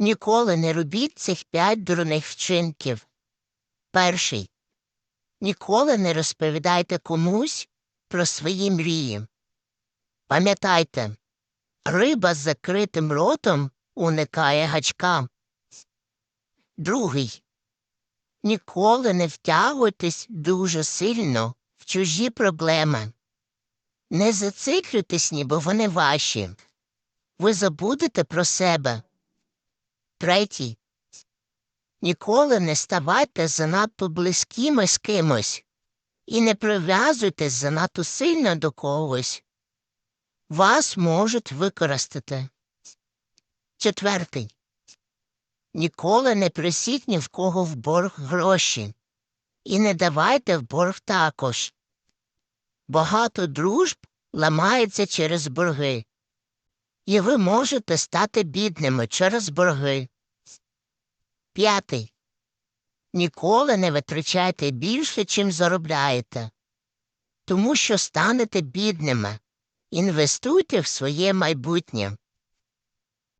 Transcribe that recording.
Ніколи не робіть цих п'ять дурних вчинків. Перший. Ніколи не розповідайте комусь про свої мрії. Пам'ятайте, риба з закритим ротом уникає гачка. Другий. Ніколи не втягуйтесь дуже сильно в чужі проблеми. Не зациклюйтесь, ніби вони ваші. Ви забудете про себе. Третій. Ніколи не ставайте занадто близькими з кимось і не прив'язуйтесь занадто сильно до когось. Вас можуть використати. Четвертий. Ніколи не просіть ні в кого в борг гроші. І не давайте в борг також. Багато дружб ламається через борги. І ви можете стати бідними через борги. П'ятий. Ніколи не витрачайте більше, чим заробляєте, тому що станете бідними. Інвестуйте в своє майбутнє.